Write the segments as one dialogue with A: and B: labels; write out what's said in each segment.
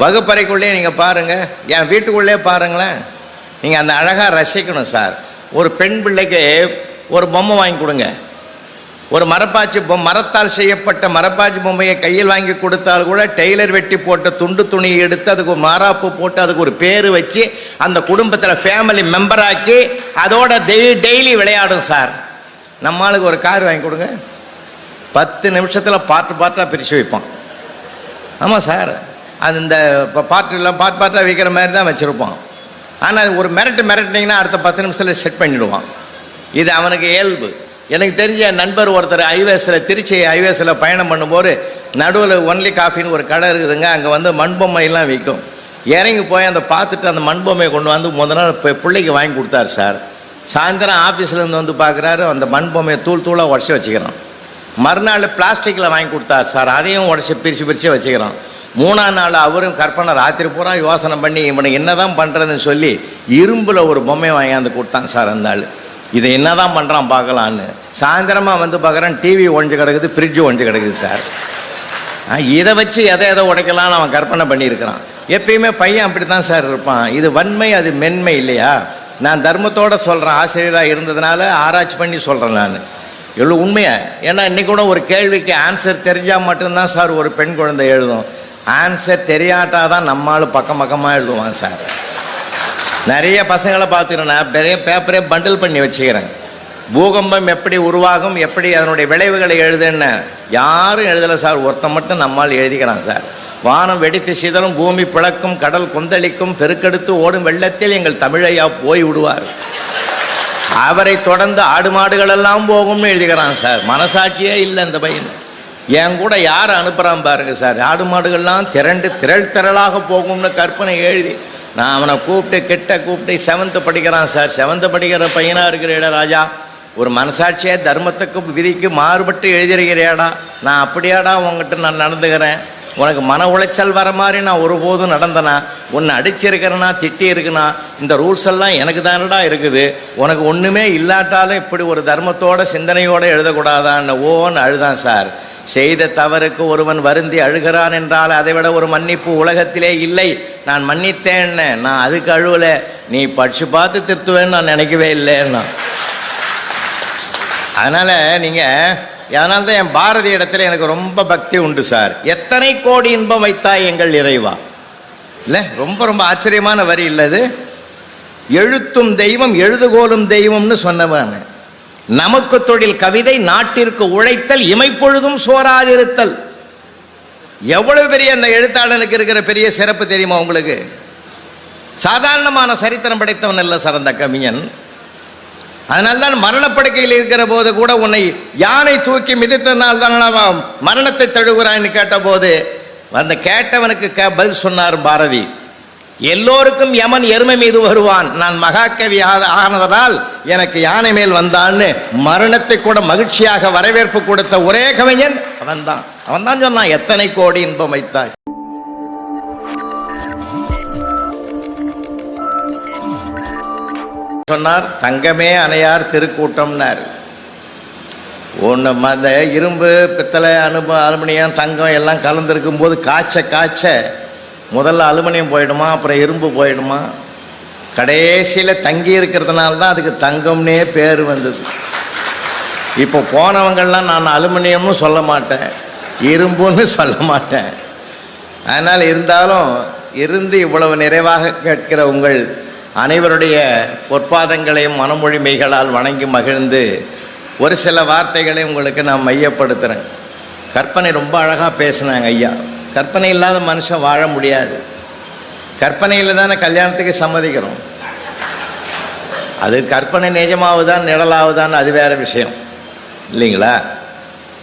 A: வகுப்பறைக்குள்ளே நீங்கள் பாருங்கள் என் வீட்டுக்குள்ளே பாருங்களேன். நீங்கள் அந்த அழகாக ரசிக்கணும் சார். ஒரு பெண் பிள்ளைக்கு ஒரு பொம்மை வாங்கி கொடுங்க. ஒரு மரப்பாச்சி பொம் மரத்தால் செய்யப்பட்ட மரப்பாச்சி பொம்மையை கையில் வாங்கி கொடுத்தால் கூட டெய்லர் வெட்டி போட்ட துண்டு துணியை எடுத்து அதுக்கு ஒரு மாறாப்பு போட்டு அதுக்கு ஒரு பேர் வச்சு அந்த குடும்பத்தில் ஃபேமிலி மெம்பராக்கி அதோட டெய் டெய்லி விளையாடும் சார். நம்ம ஆளுக்கு ஒரு கார் வாங்கி கொடுங்க. பத்து நிமிஷத்தில் பாட்டு பாட்டாக பிரித்து வைப்போம். ஆமாம் சார். அது இந்த இப்போ பாட்டுலாம் பாட்டு பாட்டாக விற்கிற மாதிரி தான் வச்சுருப்போம் ஆனால் ஒரு மிரட்டு மிரட்டினீங்கன்னா அடுத்த பத்து நிமிஷத்தில் செட் பண்ணிவிடுவான் இது அவனுக்கு இயல்பு. எனக்கு தெரிஞ்ச நண்பர் ஒருத்தர் ஐவேஸில் திருச்சி ஐவேஸில் பயணம் பண்ணும்போது நடுவில் ஒன்லி காஃபின்னு ஒரு கடை இருக்குதுங்க அங்கே வந்து மண்பொம்மையெல்லாம் விற்கும் இறங்கி போய் அந்த பார்த்துட்டு அந்த மண்பொம்மையை கொண்டு வந்து முத நாள் இப்போ பிள்ளைக்கு வாங்கி கொடுத்தாரு சார். சாயந்தரம் ஆஃபீஸ்லேருந்து வந்து பார்க்குறாரு அந்த மண்பொம்மையை தூள் தூளாக உடச்சி வச்சுக்கிறான். மறுநாள் பிளாஸ்டிக்கில் வாங்கி கொடுத்தாரு சார். அதையும் உடச்சி பிரித்து பிரித்து வச்சுக்கிறோம் மூணாம் நாள் அவரும் கற்பனை ராத்திரி பூரா யோசனை பண்ணி இவனை என்னதான் பண்ணுறதுன்னு சொல்லி இரும்பில் ஒரு பொம்மை வாங்கியாந்து கொடுத்தான் சார் அந்த ஆள். இதை என்னதான் பண்ணுறான் பார்க்கலான்னு. சாயந்தரமாக வந்து பார்க்குறேன் டிவி ஒழிஞ்சு கிடக்குது ஃப்ரிட்ஜு ஒழிஞ்சு கிடக்குது சார். இதை வச்சு எதை எதை உடைக்கலாம்னு அவன் கற்பனை பண்ணியிருக்கிறான். எப்பயுமே பையன் அப்படி தான் சார் இருப்பான். இது வன்மை அது மென்மை இல்லையா? நான் தர்மத்தோடு சொல்கிறேன் ஆசிரியராக இருந்ததுனால ஆராய்ச்சி பண்ணி சொல்கிறேன் நான். எவ்வளோ உண்மையாக ஏன்னா இன்றைக்கூட ஒரு கேள்விக்கு ஆன்சர் தெரிஞ்சால் மட்டும்தான் சார் ஒரு பெண் குழந்தை எழுதும். ஆன்சர் தெரியாட்டா தான் நம்மளால் பக்கம் பக்கமாக எழுதுவான் சார் நிறைய பசங்களை பார்த்துக்கிறேன் நான் நிறைய பேப்பரே பண்டில் பண்ணி வச்சுக்கிறேன். பூகம்பம் எப்படி உருவாகும் எப்படி அதனுடைய விளைவுகளை எழுதுன்னு யாரும் எழுதலை சார் ஒருத்தன் மட்டும் நம்மால் எழுதிக்கிறான் சார் வானம் வெடித்து சிதறும் பூமி பிளக்கும் கடல் கொந்தளிக்கும் பெருக்கெடுத்து ஓடும் வெள்ளத்தில் எங்கள் தமிழையா போய் விடுவார். அவரை தொடர்ந்து ஆடு மாடுகள் எல்லாம் போகும்னு எழுதிக்கிறான் சார் மனசாட்சியே இல்லை இந்த பையன். என் கூட யார் அனுப்புகிறான் பாருங்க சார். ஆடு மாடுகள்லாம் திரண்டு திரள் திரளாக போகும்னு கற்பனை எழுதி நான் அவனை கூப்பிட்டு கிட்ட கூப்பிட்டு செவன்த்து படிக்கிறான் சார். செவன்த்து படிக்கிற பையனாக இருக்கிற ராஜா. ஒரு மனசாட்சியாக தர்மத்துக்கு விதிக்கு மாறுபட்டு எழுதியிருக்கிறியாடா. நான் அப்படியாடா உங்ககிட்ட நான் நடந்துக்கிறேன். உனக்கு மன உளைச்சல் வர மாதிரி நான் ஒருபோதும் நடந்தனா. உன்னை அடிச்சிருக்கிறேனா திட்டி இருக்குனா இந்த ரூல்ஸ் எல்லாம் எனக்கு தானடா இருக்குது. உனக்கு ஒன்றுமே இல்லாட்டாலும் இப்படி ஒரு தர்மத்தோட சிந்தனையோடு எழுதக்கூடாதான்னு ஓன்னு அழுதான் சார். செய்த தவறுக்கு ஒருவன் வருந்தி அழுகிறான் என்றால் அதைவிட ஒரு மன்னிப்பு உலகத்திலே இல்லை. நான் மன்னித்தேன்னு நான் அதுக்கு அழுவல. நீ படிச்சு பார்த்து திருத்துவேன்னு நான் நினைக்கவே இல்லைன்னா. அதனால் நீங்கள் அதனால தான் என் பாரதி இடத்துல எனக்கு ரொம்ப பக்தி உண்டு சார். எத்தனை கோடி இன்பம் வைத்தாய் எங்கள் இறைவா? இல்லை ரொம்ப ரொம்ப ஆச்சரியமான வரி இல்லை எழுத்தும் தெய்வம் எழுதுகோலும் தெய்வம்னு சொன்னவன் நமக்கு தொழில் கவிதை நாட்டிற்கு உழைத்தல் இமைப்பொழுதும் சோராதிருத்தல். எவ்வளவு பெரிய அந்த எழுத்தாளனுக்கு இருக்கிற பெரிய சிறப்பு தெரியுமா உங்களுக்கு? சாதாரணமான சரித்திரம் படைத்தவன் அல்ல சார் அந்த கவிஞன். அதனால்தான் மரணப்படுக்கையில் இருக்கிற போது கூட உன்னை யானை தூக்கி மிதித்தனால் தான் மரணத்தை தழுவுறான்னு கேட்டபோது அந்த கேட்டவனுக்கு பதில் சொன்னார் பாரதி. எல்லோருக்கும் யமன் எருமை மீது வருவான். நான் மகாகவி ஆனதால் எனக்கு யானை மேல் வந்தான்னு மரணத்தை கூட மகிழ்ச்சியாக வரவேற்பு கொடுத்த ஒரே கவிஞன் அவன்தான். அவன்தான் சொன்னான் எத்தனை கோடி இன்பம் வைத்தாய்? சொன்னார் தங்கமே அணையார் திருக்கூட்டம்னார். ஒன்று மத இரும்பு பித்தளை அனுப அலுமினியம் தங்கம் எல்லாம் கலந்துருக்கும் போது காய்ச்ச காய்ச்ச முதல்ல அலுமினியம் போயிடுமா அப்புறம் இரும்பு போயிடுமா? கடைசியில் தங்கி இருக்கிறதுனால தான் அதுக்கு தங்கம்னே பேர் வந்தது. இப்போ போனவங்கள்லாம் நான் அலுமினியம்னு சொல்ல மாட்டேன் இரும்புன்னு சொல்ல மாட்டேன். அதனால் இருந்தாலும் இருந்து இவ்வளவு நிறைவாக கேட்கிற உங்கள் அனைவருடைய பொற்பாதங்களையும் மனமொழிமைகளால் வணங்கி மகிழ்ந்து ஒரு சில வார்த்தைகளை உங்களுக்கு நான் மையப்படுத்துகிறேன் கற்பனை ரொம்ப அழகாக பேசினாங்க ஐயா. கற்பனை இல்லாத மனுஷன் வாழ முடியாது. கற்பனையில் தானே கல்யாணத்துக்கு சம்மதிக்கிறோம் அது கற்பனை நிஜமாவுதான் நிழலாவுதான் அது வேற விஷயம். இல்லைங்களா?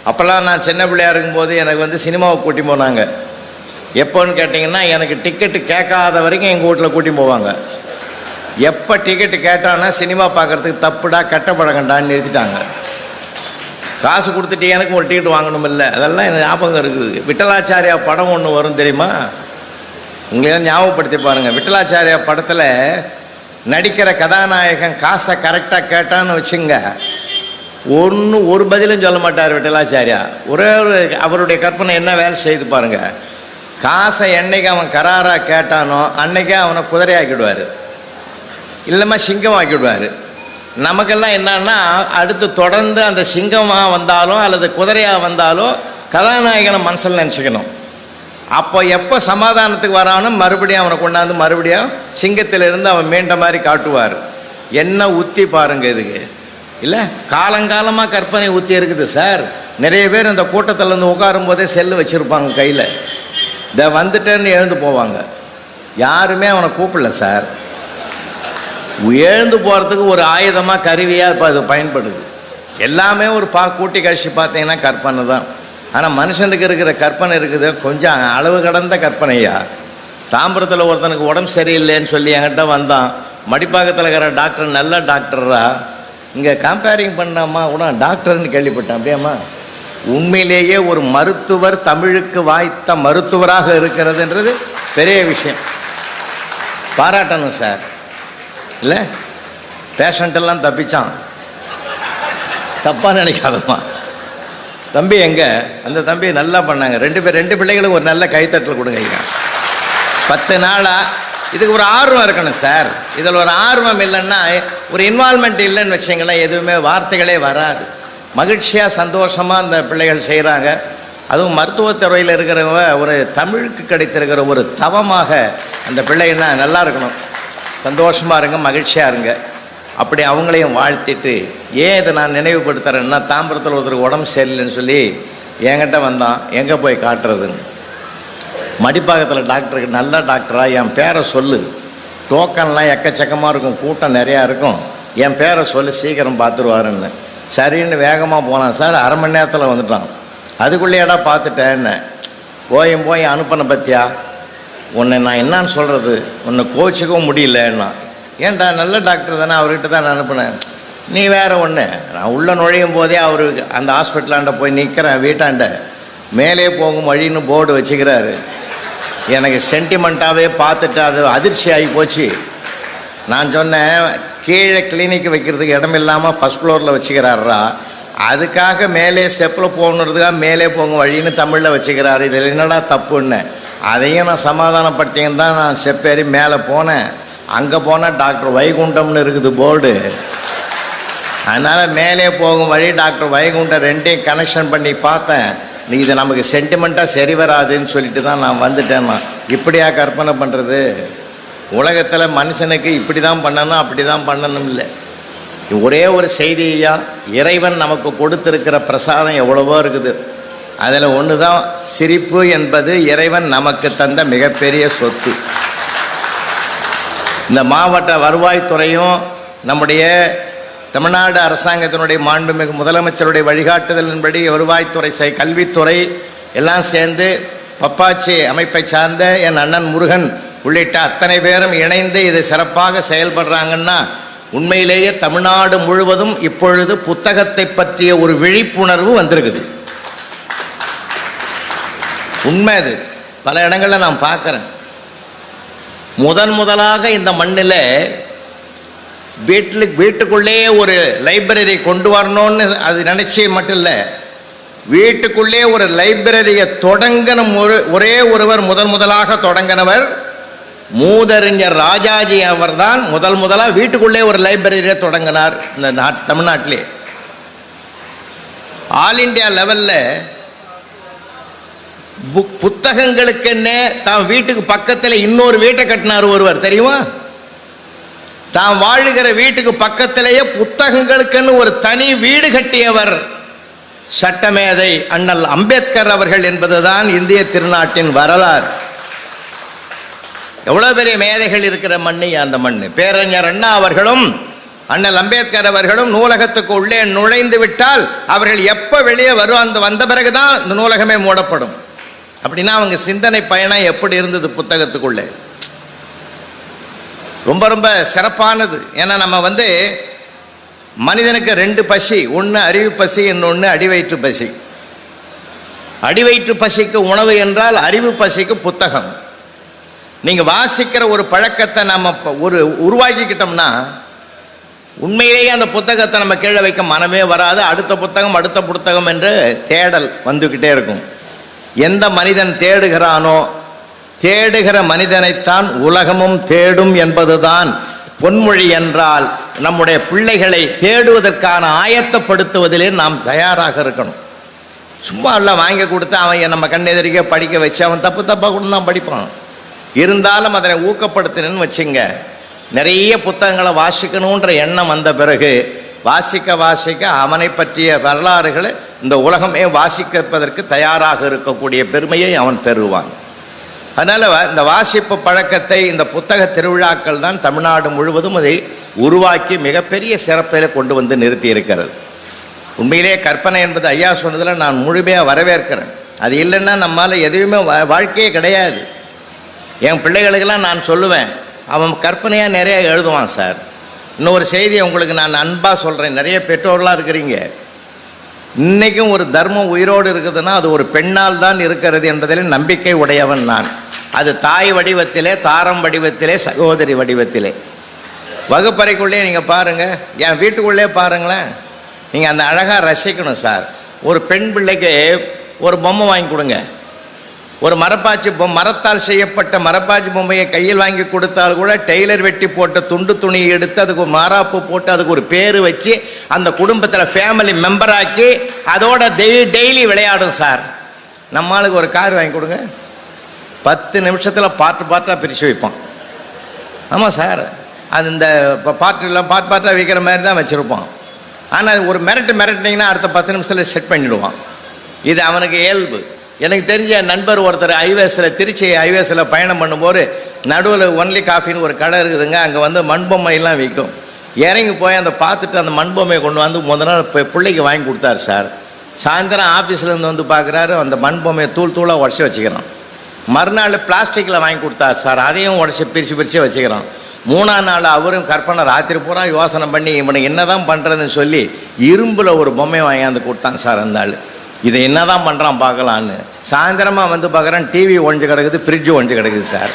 A: அப்போல்லாம் நான் சின்ன பிள்ளையா இருக்கும்போது எனக்கு வந்து சினிமாவை கூட்டி போனாங்க. எப்போன்னு கேட்டிங்கன்னா எனக்கு டிக்கெட்டு கேட்காத வரைக்கும் எங்கள் வீட்டில் கூட்டி போவாங்க. எப்போ டிக்கெட்டு கேட்டான்னா சினிமா பார்க்குறதுக்கு தப்புடா கெட்ட பழக்கண்டான்னு நிறுத்திட்டாங்க. காசு கொடுத்துட்டு எனக்கு ஒரு டிக்கெட் வாங்கணும் இல்லை அதெல்லாம் எனக்கு ஞாபகம் இருக்குது. விட்டலாச்சாரியா படம் ஒன்று வரும் தெரியுமா? உங்களை ஞாபகப்படுத்தி பாருங்கள் விட்டலாச்சாரியா படத்தில் நடிக்கிற கதாநாயகன் காசை கரெக்டாக கேட்டான்னு வச்சுங்க. ஒன்று ஒரு பதிலும் சொல்ல மாட்டார் விட்டலாச்சாரியா. ஒரே ஒரு அவருடைய கற்பனை என்ன வேலை செய்து பாருங்க. காசை என்னைக்கு அவன் கராராக கேட்டானோ அன்னைக்கே அவனை குதிரையாக்கிடுவார். இல்லைம்மா சிங்கம் ஆக்கிடுவார் நமக்கெல்லாம் என்னன்னா அடுத்து தொடர்ந்து அந்த சிங்கமாக வந்தாலும் அல்லது குதிரையாக வந்தாலும் கதாநாயகனை மனசில் நினச்சிக்கணும். அப்போ எப்போ சமாதானத்துக்கு வரானோ மறுபடியும் அவனை கொண்டாந்து மறுபடியும் சிங்கத்திலிருந்து அவன் மீண்ட மாதிரி காட்டுவார். என்ன உத்தி பாருங்க இதுக்கு. இல்லை காலங்காலமாக கற்பனை ஊற்றி இருக்குது சார். நிறைய பேர் இந்த கூட்டத்தில் இருந்து உட்காரும் போதே செல்லு வச்சுருப்பாங்க கையில். இதை வந்துட்டேன்னு எழுந்து போவாங்க. யாருமே அவனை கூப்பிடல சார். எழுந்து போகிறதுக்கு ஒரு ஆயுதமாக கருவியாக இப்போ அது பயன்படுது. எல்லாமே ஒரு பா கூட்டி கழிச்சு பார்த்தீங்கன்னா கற்பனை தான். ஆனால் மனுஷனுக்கு இருக்கிற கற்பனை இருக்குது கொஞ்சம் அளவு கடந்த கற்பனையா? தாம்பரத்தில் ஒருத்தனுக்கு உடம்பு சரியில்லைன்னு சொல்லி என்கிட்ட வந்தான். மடிப்பாக்கத்தில் இருக்கிற டாக்டர் நல்ல டாக்டரா இங்கே கம்பேரிங் பண்ணாமா? கூட டாக்டர்னு கேள்விப்பட்டேன் அப்படியாம்மா? உண்மையிலேயே ஒரு மருத்துவர் தமிழுக்கு வாய்த்த மருத்துவராக இருக்கிறதுன்றது பெரிய விஷயம். பாராட்டணும் சார். இல்லை? பேஷண்ட் எல்லாம் தப்பிச்சான். தப்பாக நினைக்காதம்மா. தம்பி எங்க? அந்த தம்பி நல்லா பண்ணாங்க. ரெண்டு பேர் ரெண்டு பிள்ளைகளுக்கு ஒரு நல்ல கைத்தட்டல் கொடுங்க ஐயா. பத்து நாளா இதுக்கு ஒரு ஆர்வம் இருக்கணும் சார். இதில் ஒரு ஆர்வம் இல்லைன்னா ஒரு இன்வால்மெண்ட் இல்லைன்னு வச்சிங்களேன் எதுவுமே வார்த்தைகளே வராது. மகிழ்ச்சியாக சந்தோஷமாக அந்த பிள்ளைகள் செய்கிறாங்க அதுவும் மருத்துவத்துறையில் இருக்கிறவங்க ஒரு தமிழுக்கு கிடைத்திருக்கிற ஒரு தவமாக அந்த பிள்ளைன்னா நல்லா இருக்கணும். சந்தோஷமாக இருங்க மகிழ்ச்சியாக இருங்க. அப்படி அவங்களையும் வாழ்த்திட்டு ஏன் இதை நான் நினைவுபடுத்துகிறேன்னா தாம்பரத்தில் ஒருத்தருக்கு உடம்பு சரியில்லைன்னு சொல்லி என்கிட்ட வந்தான் எங்கே போய் காட்டுறதுன்னு? மடிப்பாக்கத்தில் டாக்டருக்கு நல்ல டாக்டராக என் பேரை சொல்லு. டோக்கன்லாம் எக்கச்சக்கமாக இருக்கும் கூட்டம் நிறையா இருக்கும். என் பேரை சொல்லி சீக்கிரம் பார்த்துருவாருன்னு. சரின்னு வேகமாக போனான் சார் அரை மணி நேரத்தில் வந்துட்டான். அதுக்குள்ளேயேடா பார்த்துட்டேன்னு. போயும் போய் அனுப்பின பத்தியா? உன்னை நான் என்னன்னு சொல்கிறது உன்னை கோச்சிக்கவும் முடியலன்னா. ஏன்டா நல்ல டாக்டர் தானே அவர்கிட்ட தான் நான் அனுப்புனேன். நீ வேறு ஒன்று நான் உள்ளே நுழையும் போதே அவர் அந்த ஹாஸ்பிட்டலாண்ட போய் நிற்கிறேன் வீட்டாண்ட. மேலே போகும் வழின்னு போர்டு வச்சுக்கிறாரு. எனக்கு சென்டிமெண்ட்டாகவே பார்த்துட்டு அது அதிர்ச்சி ஆகி போச்சு. நான் சொன்னேன் கீழே கிளினிக் வைக்கிறதுக்கு இடம் இல்லாமல் ஃபஸ்ட் ஃப்ளோரில் வச்சுக்கிறாரா? அதுக்காக மேலே ஸ்டெப்பில் போகணுறதுக்காக மேலே போகும் வழின்னு தமிழில் வச்சுக்கிறாரு. இதில் என்னடா தப்புன்னு? அதையும் நான் சமாதானப்படுத்திங்கன்னு தான் நான் செப்பேறி மேலே போனேன். அங்கே போனால் டாக்டர் வைகுண்டம்னு இருக்குது போர்டு. அதனால் மேலே போகும் வழி டாக்டர் வைகுண்டம் ரெண்டையும் கனெக்ஷன் பண்ணி பார்த்தேன். நீ இது நமக்கு சென்டிமெண்ட்டாக சரி வராதுன்னு சொல்லிட்டு தான் நான் வந்துட்டேன் நான் இப்படியா கற்பனை பண்ணுறது உலகத்தில் மனுஷனுக்கு இப்படி தான் பண்ணணும் அப்படி தான் பண்ணணும் இல்லை. ஒரே ஒரு செய்தியாக இறைவன் நமக்கு கொடுத்துருக்கிற பிரசாதம் எவ்வளவோ இருக்குது. அதில் ஒன்று தான் சிரிப்பு என்பது இறைவன் நமக்கு தந்த மிகப்பெரிய சொத்து. இந்த மாவட்ட வருவாய்த்துறையும் நம்முடைய தமிழ்நாடு அரசாங்கத்தினுடைய மாண்புமிகு முதலமைச்சருடைய வழிகாட்டுதலின்படி வருவாய்த்துறை செய் கல்வித்துறை எல்லாம் சேர்ந்து பப்பாச்சி அமைப்பை சார்ந்த என் அண்ணன் முருகன் உள்ளிட்ட அத்தனை பேரும் இணைந்து இதை சிறப்பாக செயல்படுறாங்கன்னா உண்மையிலேயே தமிழ்நாடு முழுவதும் இப்பொழுது புத்தகத்தை பற்றிய ஒரு விழிப்புணர்வு வந்திருக்குது. உண்மை அது. பல இடங்களில் நான் பார்க்குறேன். முதன் முதலாக இந்த மண்ணில் வீட்டில் வீட்டுக்குள்ளேயே ஒரு லைப்ரரி கொண்டு வரணும்னு அது நினச்சி மட்டும் இல்லை. வீட்டுக்குள்ளே ஒரு லைப்ரரியை தொடங்கின ஒரு ஒரே ஒருவர் முதன் முதலாக தொடங்கினவர் மூதறிஞர் ராஜாஜி அவர் தான் முதல் முதலாக வீட்டுக்குள்ளே ஒரு லைப்ரரியை தொடங்கினார் இந்த நாட் தமிழ்நாட்டிலே. ஆல் இண்டியா லெவலில் புக் புத்தகங்களுக்குன்னே தான் வீட்டுக்கு பக்கத்தில் இன்னொரு வீட்டை கட்டினார் ஒருவர் தெரியுமா? தான் வாழுகிற வீட்டுக்கு பக்கத்திலேயே புத்தகங்களுக்குன்னு ஒரு தனி வீடு கட்டியவர் சட்டமேதை அண்ணல் அம்பேத்கர் அவர்கள் என்பதுதான் இந்திய திருநாட்டின் வரலாறு. எவ்வளோ பெரிய மேதைகள் இருக்கிற மண்ணு அந்த மண் பேரறிஞர் அண்ணா அவர்களும் அண்ணல் அம்பேத்கர் அவர்களும் நூலகத்துக்கு உள்ளே நுழைந்து விட்டால் அவர்கள் எப்போ வெளியே வரும் அந்த வந்த பிறகுதான் இந்த நூலகமே மூடப்படும். அப்படின்னா அவங்க சிந்தனை பயணம் எப்படி இருந்தது புத்தகத்துக்குள்ளே? ரொம்ப ரொம்ப சிறப்பானது. ஏன்னா நம்ம வந்து மனிதனுக்கு ரெண்டு பசி ஒன்று அறிவு பசி இன்னொன்று அடிவயிற்று பசி. அடிவயிற்று பசிக்கு உணவு என்றால் அறிவு பசிக்கு புத்தகம். நீங்கள் வாசிக்கிற ஒரு பழக்கத்தை நம்ம ஒரு உருவாக்கிக்கிட்டோம்னா உண்மையிலேயே அந்த புத்தகத்தை நம்ம கீழே வைக்க மனமே வராது. அடுத்த புத்தகம் அடுத்த புத்தகம் என்று தேடல் வந்துக்கிட்டே இருக்கும். எந்த மனிதன் தேடுகிறானோ தேடுகிற மனிதனைத்தான் உலகமும் தேடும் என்பதுதான் பொன்மொழி என்றால் நம்முடைய பிள்ளைகளை தேடுவதற்கான ஆயத்தப்படுத்துவதிலே நாம் தயாராக இருக்கணும். சும்மா எல்லாம் வாங்கி கொடுத்து அவன் நம்ம கண்ணெதிரிக்க படிக்க வச்சு அவன் தப்பு தப்பாக கூட தான் படிப்பான். இருந்தாலும் அதனை ஊக்கப்படுத்தினு வச்சுங்க நிறைய புத்தகங்களை வாசிக்கணுன்ற எண்ணம் வந்த பிறகு வாசிக்க வாசிக்க அவனை பற்றிய வரலாறுகளை இந்த உலகமே வாசிக்கப்பதற்கு தயாராக இருக்கக்கூடிய பெருமையை அவன் பெறுவான். அதனால் இந்த வாசிப்பு பழக்கத்தை இந்த புத்தக திருவிழாக்கள் தான் தமிழ்நாடு முழுவதும் அதை உருவாக்கி மிகப்பெரிய சிறப்பில் கொண்டு வந்து நிறுத்தி இருக்கிறது. உண்மையிலே கற்பனை என்பது ஐயா சொன்னதில் நான் முழுமையாக வரவேற்கிறேன். அது இல்லைன்னா நம்மால் எதுவுமே வா- வாழ்க்கையே கிடையாது. என் பிள்ளைகளுக்கெல்லாம் நான் சொல்லுவேன். அவன் கற்பனையாக நிறைய எழுதுவான் சார். இன்னொரு செய்தியை உங்களுக்கு நான் அன்பாக சொல்கிறேன் நிறைய பெற்றோர்களாக இருக்கிறீங்க. இன்றைக்கும் ஒரு தர்மம் உயிரோடு இருக்குதுன்னா அது ஒரு பெண்ணால் தான் இருக்கிறது என்பதில் நம்பிக்கை உடையவன் நான். அது தாய் வடிவத்திலே தாரம் வடிவத்திலே சகோதரி வடிவத்திலே. வகுப்பறைக்குள்ளே நீங்கள் பாருங்கள் என் வீட்டுக்குள்ளே பாருங்களேன். நீங்கள் அந்த அழகாக ரசிக்கணும் சார். ஒரு பெண் பிள்ளைக்கு ஒரு பொம்மை வாங்கி கொடுங்க. ஒரு மரப்பாச்சி மரத்தால் செய்யப்பட்ட மரப்பாச்சி பொம்மையை கையில் வாங்கி கொடுத்தால் கூட டெய்லர் வெட்டி போட்ட துண்டு துணியை எடுத்து அதுக்கு ஒரு மாறாப்பு போட்டு அதுக்கு ஒரு பேர் வச்சு அந்த குடும்பத்தில் ஃபேமிலி மெம்பராக்கி அதோட டெய் டெய்லி விளையாடும் சார். நம்மளுக்கு ஒரு கார் வாங்கி கொடுங்க. பத்து நிமிஷத்தில் பாட்டு பாட்டாக பிரித்து வைப்போம். ஆமாம் சார். அது இந்த பாட்டுலாம் பாட்டு பாட்டாக விற்கிற மாதிரி தான் வச்சுருப்போம். ஆனால் ஒரு மிரட்டு மிரட்டினீங்கன்னா அடுத்த பத்து நிமிஷத்தில் செட் பண்ணிவிடுவான் இது அவனுக்கு இயல்பு. எனக்கு தெரிஞ்ச நண்பர் ஒருத்தர் ஐவேஸில் திருச்சி ஐவேஸில் பயணம் பண்ணும்போது நடுவில் ஒன்லி காஃபின்னு ஒரு கடை இருக்குதுங்க. அங்கே வந்து மண்பொம்மையெல்லாம் விற்கும் இறங்கி போய் அந்த பார்த்துட்டு அந்த மண்பொம்மையை கொண்டு வந்து முத நாள் இப்போ பிள்ளைக்கு வாங்கி கொடுத்தாரு சார். சாயந்தரம் ஆஃபீஸ்லேருந்து வந்து பார்க்குறாரு. அந்த மண்பொம்மையை தூள் தூளாக உடச்சி வச்சுக்கிறான். மறுநாள் பிளாஸ்டிக்கில் வாங்கி கொடுத்தாரு சார். அதையும் உடச்சி பிரித்து பிரித்து வச்சுக்கிறான். மூணாம் நாள் அவரும் கற்பனை ராத்திரி பூரா யோசனை பண்ணி இவனுக்கு என்ன தான் பண்ணுறதுன்னு சொல்லி இரும்பில் ஒரு பொம்மை வாங்கியாந்து கொடுத்தான் சார் அந்த ஆள். இதை என்ன தான் பண்ணுறான் பார்க்கலான்னு. சாயந்தரமாக வந்து பார்க்குறான் டிவி ஒழிஞ்சு கிடக்குது ஃப்ரிட்ஜு ஒழிஞ்சு கிடக்குது சார்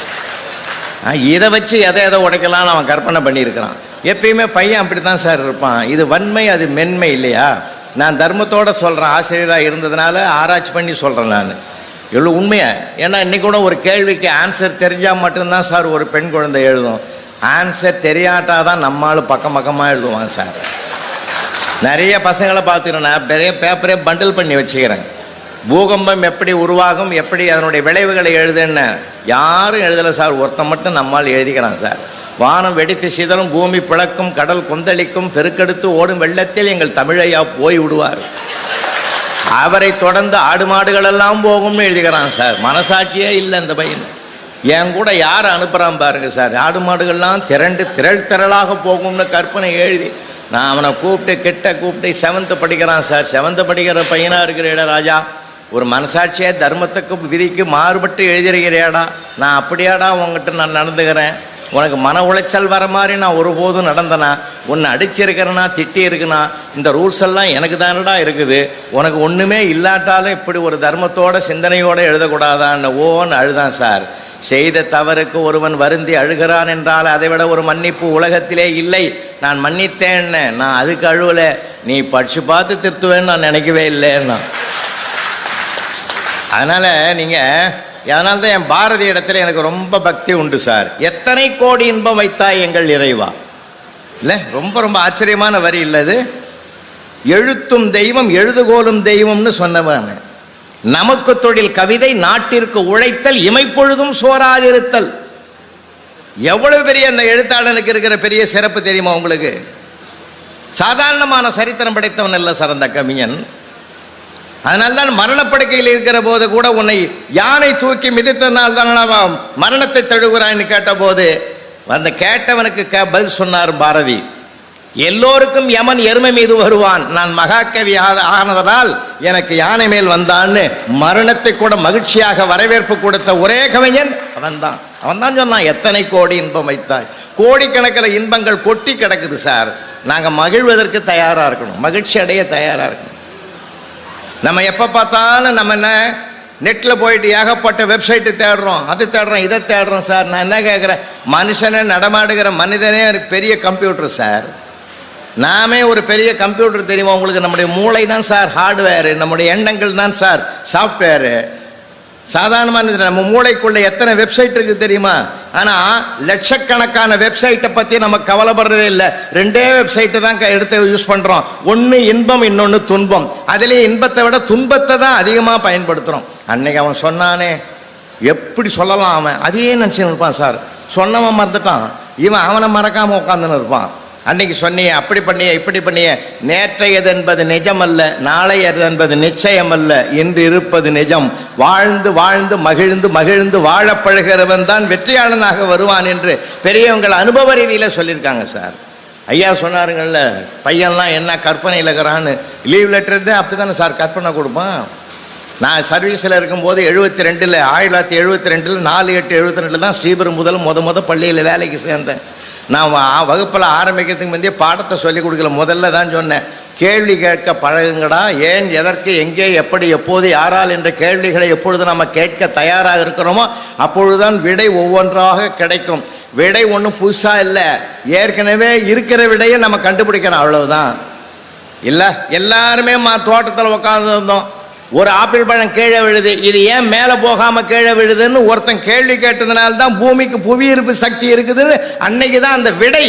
A: இதை வச்சு எதை எதை உடைக்கலாம்னு அவன் கற்பனை பண்ணியிருக்கிறான். எப்பயுமே பையன் அப்படி தான் சார் இருப்பான். இது வன்மை அது மென்மை இல்லையா? நான் தர்மத்தோட சொல்கிறேன் ஆசிரியராக இருந்ததுனால ஆராய்ச்சி பண்ணி சொல்கிறேன் நான். எவ்வளோ உண்மையாக ஏன்னா இன்றைக்கூட கூட ஒரு கேள்விக்கு ஆன்சர் தெரிஞ்சால் மட்டும்தான் சார் ஒரு பெண் குழந்தை எழுதும். ஆன்சர் தெரியாட்டாதான் நம்மளால் பக்கம் பக்கமாக எழுதுவான் சார் நிறைய பசங்களை பார்த்துக்கிறேன். நான் பெரிய பேப்பரே பண்டில் பண்ணி வச்சுக்கிறேன். பூகம்பம் எப்படி உருவாகும் எப்படி அதனுடைய விளைவுகளை எழுதுன்னு யாரும் எழுதலை சார். ஒருத்தன் மட்டும் நம்மால் எழுதிக்கிறான் சார். வானம் வெடித்து சிதறும் பூமி பிளக்கும் கடல் கொந்தளிக்கும் பெருக்கெடுத்து ஓடும் வெள்ளத்தில் எங்கள் தமிழையா போய் விடுவார். அவரை தொடர்ந்து ஆடு மாடுகள் எல்லாம் போகும்னு எழுதுகிறான் சார். மனசாட்சியே இல்லை இந்த பையன். என் கூட யார் அனுப்புகிறான் பாருங்க சார். ஆடு மாடுகள்லாம் திரண்டு திரள் திரளாக போகும்னு கற்பனை எழுதி நான் அவனை கூப்பிட்டு கிட்ட கூப்பிட்டு செவன்த்து படிக்கிறான் சார். செவன்த்து படிக்கிற பையனாக இருக்கிற ராஜா. ஒரு மனசாட்சியை தர்மத்துக்கு விதிக்கு மாறுபட்டு எழுதிருக்கிறியாடா நான் அப்படியாடா உங்ககிட்ட நான் நடந்துக்கிறேன்? உனக்கு மன உளைச்சல் வர மாதிரி நான் ஒருபோதும் நடந்தனா? உன்னை அடிச்சிருக்கிறேனா திட்டி இருக்குனா இந்த ரூல்ஸ் எல்லாம் எனக்கு தானடா இருக்குது. உனக்கு ஒன்றுமே இல்லாட்டாலும் இப்படி ஒரு தர்மத்தோட சிந்தனையோடு எழுதக்கூடாதான்னு ஓன்னு அழுதான் சார். செய்த தவறுக்கு ஒருவன் வருந்தி அழுகிறான் என்றால் அதைவிட ஒரு மன்னிப்பு உலகத்திலே இல்லை. நான் மன்னித்தேன் நான் அதுக்கு அழுவலை. நீ படிச்சு பார்த்து திருத்துவேன்னு நான் நினைக்கவே இல்லைன்னா. அதனால் நீங்கள் அதனால தான் என் பாரதி இடத்துல எனக்கு ரொம்ப பக்தி உண்டு சார். எத்தனை கோடி இன்பம் வைத்தாய் எங்கள் இறைவா? இல்லை ரொம்ப ரொம்ப ஆச்சரியமான வரி இல்லது எழுத்தும் தெய்வம் எழுதுகோலும் தெய்வம்னு சொன்னவன் நமக்கு தொழில் கவிதை நாட்டிற்கு உழைத்தல் இமைப்பொழுதும் சோராதிருத்தல். எவ்வளவு பெரிய அந்த எழுத்தாளனுக்கு இருக்கிற பெரிய சிறப்பு தெரியுமா உங்களுக்கு? சாதாரணமான சரித்திரம் படைத்தவன் அல்ல சரந்த கவிஞன். அதனால்தான் மரணப்படுக்கையில் இருக்கிற போது கூட உன்னை யானை தூக்கி மிதித்தனால் தான் அவன் மரணத்தை தழுவுறான்னு கேட்டபோது அந்த கேட்டவனுக்கு கே பதில் சொன்னார் பாரதி. எல்லோருக்கும் யமன் எருமை மீது வருவான். நான் மகாகவி ஆ- ஆனதனால் எனக்கு யானை மேல் வந்தான்னு மரணத்தை கூட மகிழ்ச்சியாக வரவேற்பு கொடுத்த ஒரே கவிஞன் அவன்தான். அவன் தான் சொன்னான் எத்தனை கோடி இன்பம் வைத்தாய்? கோடிக்கணக்கில் இன்பங்கள் கொட்டி கிடக்குது சார். நாங்கள் மகிழ்வதற்கு தயாராக இருக்கணும். மகிழ்ச்சி அடைய தயாராக இருக்கணும். நம்ம எப்போ பார்த்தாலும் நம்ம என்ன நெட்டில் போயிட்டு ஏகப்பட்ட வெப்சைட்டு தேடுறோம் அது தேடுறோம் இதை தேடுறோம் சார். நான் என்ன கேட்குறேன் மனுஷனே நடமாடுகிற மனிதனே பெரிய கம்ப்யூட்டர் சார். நாமே ஒரு பெரிய கம்ப்யூட்டர் தெரியுமா உங்களுக்கு? நம்முடைய மூளை தான் சார் ஹார்ட்வேரு நம்முடைய எண்ணங்கள் தான் சார் சாஃப்ட்வேரு சாதாரணமான நம்ம மூளைக்குள்ளே எத்தனை வெப்சைட் இருக்குது தெரியுமா? ஆனால் லட்சக்கணக்கான வெப்சைட்டை பற்றி நம்ம கவலைப்படுறதே இல்லை. ரெண்டே வெப்சைட்டை தான் க- எடுத்து யூஸ் பண்ணுறோம் ஒன்று இன்பம் இன்னொன்று துன்பம். அதுலேயே இன்பத்தை விட துன்பத்தை தான் அதிகமாக பயன்படுத்துகிறோம் அன்னைக்கு அவன் சொன்னானே எப்படி சொல்லலாம் அவன்? அதையே நினச்சின்னு இருப்பான் சார். சொன்னவன் மறந்துட்டான். இவன் அவனை மறக்காமல் உட்காந்துன்னு இருப்பான். அன்னைக்கு சொன்னியே அப்படி பண்ணிய இப்படி பண்ணிய. நேற்றையது என்பது நிஜமல்ல நாளையது என்பது நிச்சயம் அல்ல இன்று இருப்பது நிஜம். வாழ்ந்து வாழ்ந்து மகிழ்ந்து மகிழ்ந்து வாழப்பழுகிறவன் தான் வெற்றியாளனாக வருவான் என்று பெரியவங்கள் அனுபவ ரீதியில் சொல்லியிருக்காங்க சார். ஐயா சொன்னாருங்கள்ல பையன்லாம் என்ன கற்பனையில் இருக்கிறான்னு. லீவ் லெட்டர் தான் அப்படி தானே சார் கற்பனை கொடுப்பான்? நான் சர்வீஸில் இருக்கும்போது எழுபத்தி ரெண்டில் ஆயிரத்தி தொள்ளாயிரத்தி எழுபத்தி ரெண்டில் நாலு எட்டு எழுபத்தி ரெண்டில் தான் ஸ்ரீபெரும் முதல் முத முத பள்ளியில் வேலைக்கு சேர்ந்தேன். நான் வகுப்பில் ஆரம்பிக்கிறதுக்கு முந்தைய பாடத்தை சொல்லிக் கொடுக்கல. முதல்ல தான் சொன்னேன். கேள்வி கேட்க பழகுங்கடா. ஏன் எதற்கு எங்கே எப்படி எப்போது யாரால் என்ற கேள்விகளை எப்பொழுது நம்ம கேட்க தயாராக இருக்கிறோமோ அப்பொழுதுதான் விடை ஒவ்வொன்றாக கிடைக்கும். விடை ஒன்றும் புதுசாக இல்லை. ஏற்கனவே இருக்கிற விடையை நம்ம கண்டுபிடிக்கிறோம் அவ்வளவுதான். இல்லை எல்லாருமே மா தோட்டத்தில் உட்காந்துருந்தோம் ஒரு ஆப்பிள் பழம் கீழே விழுது இது ஏன் மேலே போகாமல் கீழே விழுதுன்னு ஒருத்தன் கேள்வி கேட்டதுனால தான் பூமிக்கு புவியீர்ப்பு சக்தி இருக்குதுன்னு அன்னைக்கு தான் அந்த விடை.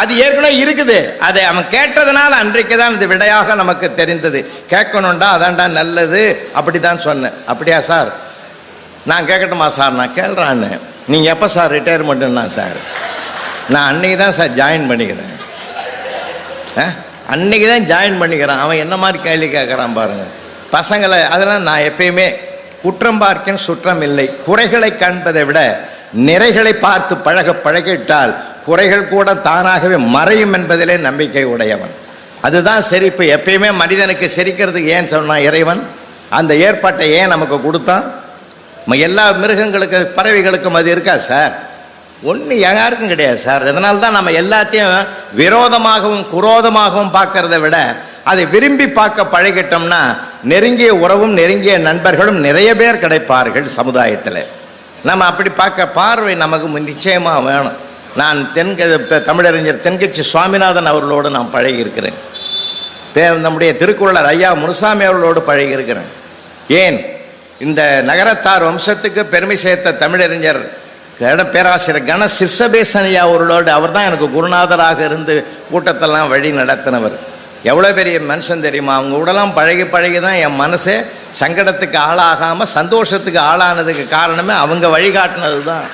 A: அது ஏற்கனவே இருக்குது. அதை அவன் கேட்டதுனால அன்றைக்கு தான் இந்த விடையாக நமக்கு தெரிந்தது. கேட்கணுண்டா அதான்டா நல்லது. அப்படி தான் சொன்னேன். அப்படியா சார்? நான் கேட்கட்டுமா சார்? நான் கேள்றான்னு நீங்கள் எப்போ சார் ரிட்டையர்மெண்ட்டுன்னா சார்? நான் அன்னைக்கு தான் சார் ஜாயின் பண்ணிக்கிறேன். ஆ? அன்னைக்கு தான் ஜாயின் பண்ணிக்கிறான். அவன் என்ன மாதிரி கேள்வி கேட்குறான் பாருங்கள் பசங்களை அதெல்லாம் நான் எப்பயுமே குற்றம் பார்க்கேன் சுற்றம் இல்லை. குறைகளை காண்பதை விட நிறைகளை பார்த்து பழக பழகிட்டால் குறைகள் கூட தானாகவே மறையும் என்பதிலே நம்பிக்கை உடையவன். அதுதான் சிரிப்பு. எப்பயுமே மனிதனுக்கு சிரிக்கிறதுக்கு ஏன் சொன்னான் இறைவன் அந்த ஏற்பாட்டை ஏன் நமக்கு கொடுத்தான்? எல்லா மிருகங்களுக்கு பறவைகளுக்கும் அது இருக்கா சார்? ஒன்று யாருக்கும் கிடையாது சார். இதனால தான் நம்ம எல்லாத்தையும் விரோதமாகவும் குரோதமாகவும் பார்க்கறத விட அதை விரும்பி பார்க்க பழகிட்டோம்னா நெருங்கிய உறவும் நெருங்கிய நண்பர்களும் நிறைய பேர் கிடைப்பார்கள் சமுதாயத்தில். நம்ம அப்படி பார்க்க பார்வை நமக்கு நிச்சயமாக வேணும். நான் தென்க இப்போ தமிழறிஞர் தென்கட்சி சுவாமிநாதன் அவர்களோடு நான் பழகியிருக்கிறேன். பே நம்முடைய திருக்குறளர் ஐயா முனுசாமி அவர்களோடு பழகியிருக்கிறேன். ஏன்? இந்த நகரத்தார் வம்சத்துக்கு பெருமை சேர்த்த தமிழறிஞர் கட பேராசிரியர் கண சிர்சபேசன் ஐயா அவர்களோடு அவர் தான் எனக்கு குருநாதராக இருந்து கூட்டத்தெல்லாம் வழி நடத்தினவர். எவ்வளோ பெரிய மனுஷன் தெரியுமா? அவங்க உடலாம் பழகி பழகி தான் என் மனசே சங்கடத்துக்கு ஆளாகாமல் சந்தோஷத்துக்கு ஆளானதுக்கு காரணமே அவங்க வழிகாட்டினது தான்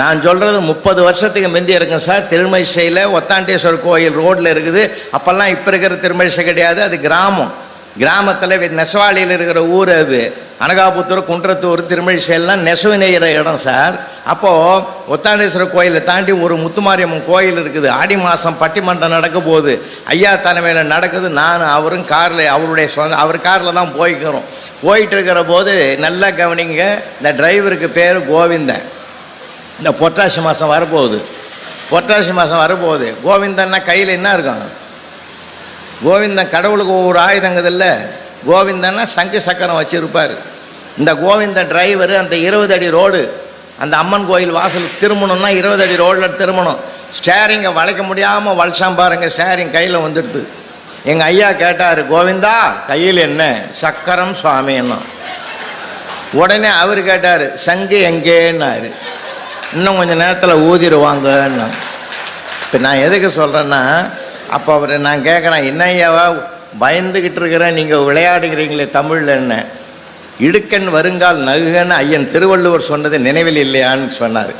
A: நான் சொல்கிறது முப்பது வருஷத்துக்கு முந்தி இருக்கும் சார். திருமழிசையில் ஒத்தாண்டேஸ்வரர் கோயில் ரோட்டில் இருக்குது. அப்போல்லாம் இப்போ இருக்கிற திருமழிசை கிடையாது. அது கிராமம். கிராமத்தில் நெசவாளியில் இருக்கிற ஊர் அது. அனகாபுத்தூர் குன்றத்தூர் திருமழிசையெல்லாம் நெசவு நெய்கிற இடம் சார். அப்போது ஒத்தாண்டேஸ்வரர் கோயிலை தாண்டி ஒரு முத்துமாரியம்மன் கோயில் இருக்குது. ஆடி மாதம் பட்டிமன்றம் நடக்க போகுது. ஐயா தலைமையில் நடக்குது. நான் அவரும் காரில் அவருடைய சொந்த அவர் காரில் தான் போய்க்கிறோம். போயிட்டு இருக்கிற போது நல்லா கவனிங்க. இந்த டிரைவருக்கு பேர் கோவிந்தன். இந்த பொட்டாசி மாதம் வரப்போகுது. பொட்டாசி மாதம் வரப்போகுது. கோவிந்தன்னா கையில் என்ன இருக்கும்? கோவிந்தன் கடவுளுக்கு ஒவ்வொரு ஆயுதங்குதில்ல? கோவிந்தன்னா சங்கு சக்கரம் வச்சுருப்பார். இந்த கோவிந்த டிரைவர் அந்த இருபது அடி ரோடு அந்த அம்மன் கோயில் வாசல் திரும்பணும்னா இருபது அடி ரோடில் திரும்பணும். ஸ்டேரிங்கை வளைக்க முடியாமல் வளைச்சாம் பாருங்க ஸ்டேரிங் கையில் வந்துடுது. எங்கள் ஐயா கேட்டார் கோவிந்தா கையில் என்ன? சக்கரம் சுவாமி என்ன உடனே அவர் கேட்டார் சங்கு எங்கேன்னாரு? இன்னும் கொஞ்சம் நேரத்தில் ஊதிடுவாங்கன்னு இப்போ நான் எதுக்கு சொல்கிறேன்னா அப்போ அவர் நான் கேட்குறேன் என்னையாவா பயந்துக்கிட்டு இருக்கிறேன் நீங்கள் விளையாடுகிறீங்களே தமிழில் என்ன? இடுக்கன் வருங்கால் நகுகன்னு ஐயன் திருவள்ளுவர் சொன்னது நினைவில் இல்லையான்னு சொன்னார்.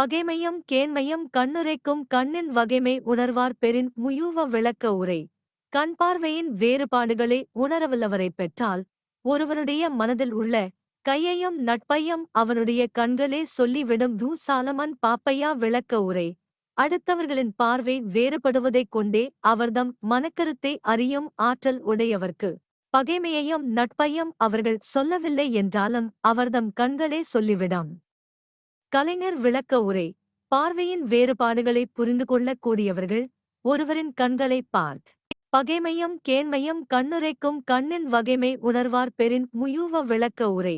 B: பகைமையும் கேண்மையும் கண்ணுரைக்கும் கண்ணின் வகைமை உணர்வார் பெறின் முயூவ விளக்க உரை. கண் பார்வையின் வேறுபாடுகளை உணரவல்லவரைப் பெற்றால் ஒருவனுடைய மனதில் உள்ள கையையும் நட்பையும் அவனுடைய கண்களே சொல்லிவிடும் தூசாலமன் பாப்பையா விளக்க உரை. அடுத்தவர்களின் பார்வை வேறுபடுவதைக் கொண்டே அவர்தம் மனக்கருத்தை அறியும் ஆற்றல் உடையவர்க்கு. பகைமையையும் நட்பையும் அவர்கள் சொல்லவில்லை என்றாலும் அவர்தம் கண்களே சொல்லிவிடாம். கலைஞர் விளக்க உரை. பார்வையின் வேறுபாடுகளை புரிந்து கொள்ளக்கூடியவர்கள் ஒருவரின் கண்களை பார்த். பகைமையும் கேண்மையும் கண்ணுரைக்கும் கண்ணின் வகைமை உணர்வார் பெரின் முயூவ விளக்க உரை.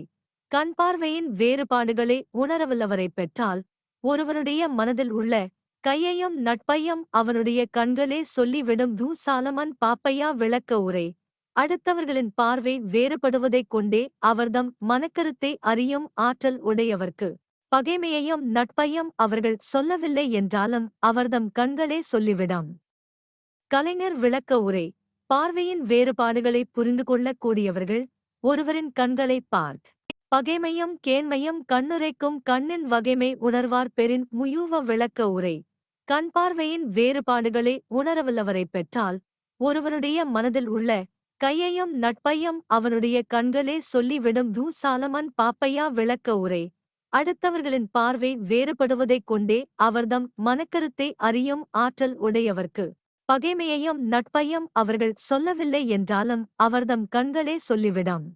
B: கண் பார்வையின் வேறுபாடுகளை உணரவல்லவரைப் பெற்றால் ஒருவனுடைய மனதில் உள்ள கையையும் நட்பையும் அவனுடைய கண்களே சொல்லிவிடும் தூ சாலமன் பாப்பையா விளக்க உரை. அடுத்தவர்களின் பார்வை வேறுபடுவதைக் கொண்டே அவர்தம் மனக்கருத்தை அறியும் ஆற்றல் உடையவர்க்கு. பகைமையையும் நட்பையும் அவர்கள் சொல்லவில்லை என்றாலும் அவர்தம் கண்களே சொல்லிவிடாம். கலைஞர் விளக்க உரை. பார்வையின் வேறுபாடுகளை புரிந்து கொள்ளக்கூடியவர்கள் ஒருவரின் கண்களைப் பார்த். பகைமையும் கேண்மையும் கண்ணுரைக்கும் கண்ணின் வகைமை உணர்வார் பெறின் முயூவ விளக்க உரை. கண் பார்வையின் வேறுபாடுகளை உணரவல்லவரை பெற்றால் ஒருவனுடைய மனதில் உள்ள கையையும் நட்பையும் அவனுடைய கண்களே சொல்லிவிடும் தூ சாலமன் பாப்பையா விளக்க உரை. அடுத்தவர்களின் பார்வை வேறுபடுவதைக் கொண்டே அவர்தம் மனக்கருத்தை அறியும் ஆற்றல் உடையவர்க்கு பகைமையையும் நட்பையும் அவர்கள் சொல்லவில்லை என்றாலும் அவர்தம் கண்களே சொல்லிவிடும்.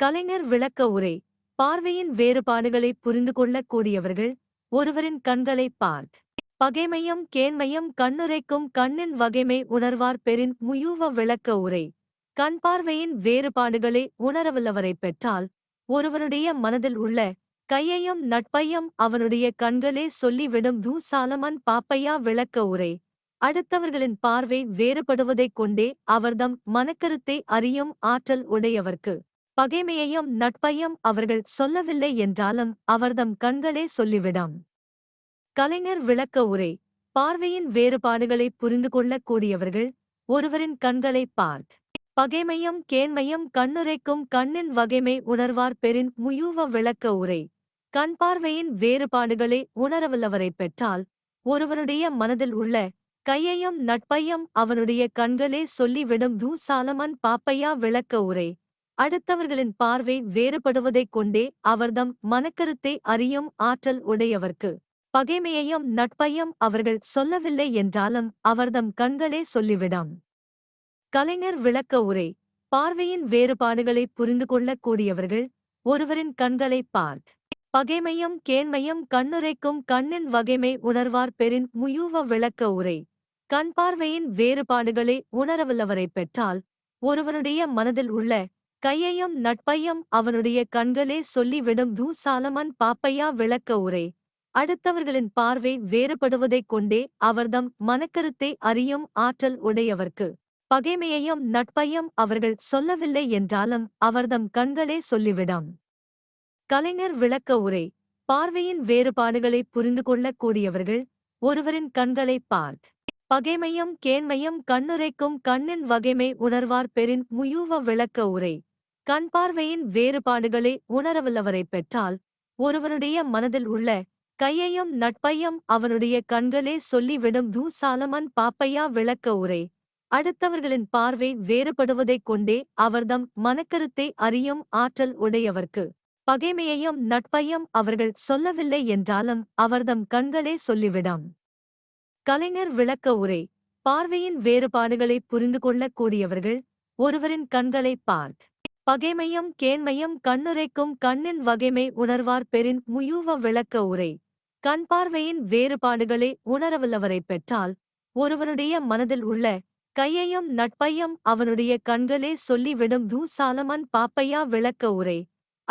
B: கலைஞர் விளக்க உரை. பார்வையின் வேறுபாடுகளை புரிந்து கொள்ளக் கூடியவர்கள் ஒருவரின் கண்களைப் பார்த்து பகைமையும் கேண்மையும் கண்ணுரைக்கும் கண்ணின் வகைமை உணர்வார் பெரின் முயூவ விளக்க உரை. கண் பார்வையின் வேறுபாடுகளை உணரவுள்ளவரை பெற்றால் ஒருவனுடைய மனதில் உள்ள கையையும் நட்பையும் அவனுடைய கண்களே சொல்லிவிடும் தூ சாலமன் பாப்பையா விளக்க உரை. அடுத்தவர்களின் பார்வை வேறுபடுவதைக் கொண்டே அவர்தம் மனக்கருத்தை அறியும் ஆற்றல் உடையவர்க்கு. பகைமையையும் நட்பையும் அவர்கள் சொல்லவில்லை என்றாலும் அவர்தம் கண்களே சொல்லிவிடும். கலைஞர் விளக்க உரை பார்வையின் வேறுபாடுகளை புரிந்து கொள்ளக்கூடியவர்கள் ஒருவரின் கண்களைப் பார்த். பகைமையும் கேண்மையும் கண்ணுரைக்கும் கண்ணின் வகைமை உணர்வார் பெறின் முயூவ விளக்க உரை. கண் பார்வையின் வேறுபாடுகளை உணரவல்லவரைப் பெற்றால் ஒருவனுடைய மனதில் உள்ள கையையும் நட்பையும் அவனுடைய கண்களே சொல்லிவிடும் தூ சாலமன் பாப்பையா விளக்க உரை. அடுத்தவர்களின் பார்வை வேறுபடுவதைக் கொண்டே அவர்தம் மனக்கருத்தை அறியும் ஆற்றல் உடையவர்க்கு. பகைமையையும் நட்பையும் அவர்கள் சொல்லவில்லை என்றாலும் அவர்தம் கண்களே சொல்லிவிடாம். கலைஞர் விளக்க உரை பார்வையின் வேறுபாடுகளை புரிந்து கொள்ளக்கூடியவர்கள் ஒருவரின் கண்களைப் பார்த் பகைமையும் கேண்மையும் கண்ணுரைக்கும் கண்ணின் வகைமை உணர்வார் பெரின் முயூவ விளக்க உரை. கண் பார்வையின் வேறுபாடுகளை உணரவல்லவரை பெற்றால் ஒருவனுடைய மனதில் உள்ள கையையும் நட்பையும் அவனுடைய கண்களே சொல்லிவிடும் தூசாலமன் பாப்பையா விளக்க உரை. அடுத்தவர்களின் பார்வை வேறுபடுவதைக் கொண்டே அவர்தம் மனக்கருத்தை அறியும் ஆற்றல் உடையவர்க்கு. பகைமையையும் நட்பையும் அவர்கள் சொல்லவில்லை என்றாலும் அவர்தம் கண்களே சொல்லிவிடும். கலைஞர் விளக்க உரை. பார்வையின் வேறுபாடுகளை புரிந்து கொள்ளக் கூடியவர்கள் ஒருவரின் கண்களைப் பார்த். பகைமையும் கேண்மையும் கண்ணுரைக்கும் கண்ணின் வகைமை உணர்வார் பெறின் முயூவ விளக்க உரை. கண் பார்வையின் வேறுபாடுகளை உணரவல்லவரைப் பெற்றால் ஒருவனுடைய மனதில் உள்ள கையையும் நட்பையும் அவனுடைய கண்களே சொல்லிவிடும் தூ சாலமன் பாப்பையா விளக்க உரை. அடுத்தவர்களின் பார்வை வேறுபடுவதைக் கொண்டே அவர்தம் மனக்கருத்தை அறியும் ஆற்றல் உடையவர்க்கு. பகைமையையும் நட்பையும் அவர்கள் சொல்லவில்லை என்றாலும் அவர்தம் கண்களே சொல்லிவிடும். கலைஞர் விளக்க உரை. பார்வையின் வேறுபாடுகளை புரிந்து கொள்ளக்கூடியவர்கள் ஒருவரின் கண்களைப் பார்த். பகைமையும் கேண்மையும் கண்ணுரைக்கும் கண்ணின் வகைமை உணர்வார் பெறின் முயூவ விளக்க உரை. கண் பார்வையின் வேறுபாடுகளை உணரவல்லவரைப் பெற்றால் ஒருவனுடைய மனதில் உள்ள கையையும் நட்பையும் அவனுடைய கண்களே சொல்லிவிடும் தூ சாலமன் பாப்பையா விளக்க உரை.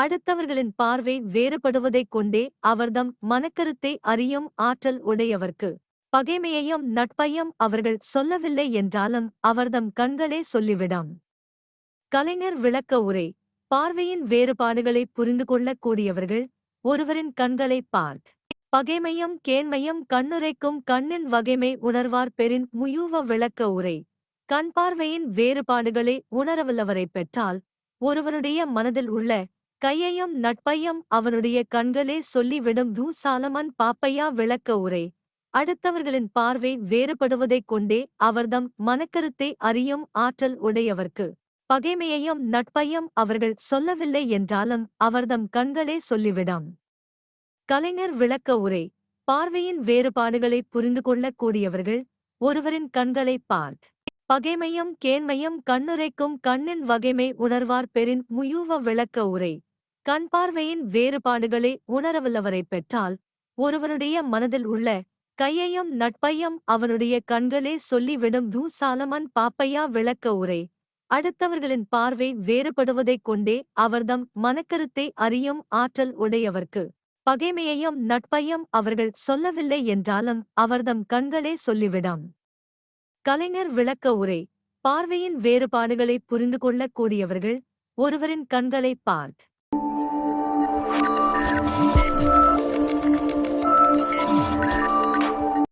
B: அடுத்தவர்களின் பார்வை வேறுபடுவதைக் கொண்டே அவர்தம் மனக்கருத்தை அறியும் ஆற்றல் உடையவர்க்கு. பகைமையையும் நட்பையும் அவர்கள் சொல்லவில்லை என்றாலும் அவர்தம் கண்களே சொல்லிவிடும். கலைஞர் விளக்க உரை. பார்வையின் வேறுபாடுகளை புரிந்து கொள்ளக் கூடியவர்கள் ஒருவரின் கண்களைப் பார்த்து பகைமையும் கேண்மையும் கண்ணுரைக்கும் கண்ணின் வகைமை உணர்வார் பெறின் முயூவ விளக்க உரை. கண் பார்வையின் வேறுபாடுகளை உணரவல்லவரை பெற்றால் ஒருவனுடைய மனதில் உள்ள கையையும் நட்பையும் அவனுடைய கண்களே சொல்லிவிடும் தூ சாலமன் பாப்பையா விளக்க உரை. அடுத்தவர்களின் பார்வை வேறுபடுவதைக் கொண்டே அவர்தம் மனக்கருத்தை அறியும் ஆற்றல் உடையவர்க்கு. பகைமையையும் நட்பையும் அவர்கள் சொல்லவில்லை என்றாலும் அவர்தம் கண்களே சொல்லிவிடாம். கலைஞர் விளக்க உரை. பார்வையின் வேறுபாடுகளை புரிந்து கொள்ளக்கூடியவர்கள் ஒருவரின் கண்களைப் பார்த். பகைமையும் கேண்மையும் கண்ணுரைக்கும் கண்ணின் வகைமை உணர்வார் பெறின் முயூவ விளக்க உரை. கண் பார்வையின் வேறுபாடுகளை உணரவல்லவரைப் பெற்றால் ஒருவனுடைய மனதில் உள்ள கையையும் நட்பையும் அவனுடைய கண்களே சொல்லிவிடும் தூ சாலமன் பாப்பையா விளக்க உரை. அடுத்தவர்களின் பார்வை வேறுபடுவதைக் கொண்டே அவர்தம் மனக்கருத்தை அறியும் ஆற்றல் உடையவர்க்கு. பகைமையையும் நட்பையும் அவர்கள் சொல்லவில்லை என்றாலும் அவர்தம் கண்களே சொல்லிவிடும். கலைஞர் விளக்க உரை பார்வையின் வேறுபாடுகளை புரிந்து கொள்ளக்கூடியவர்கள் ஒருவரின் கண்களை பார்த்து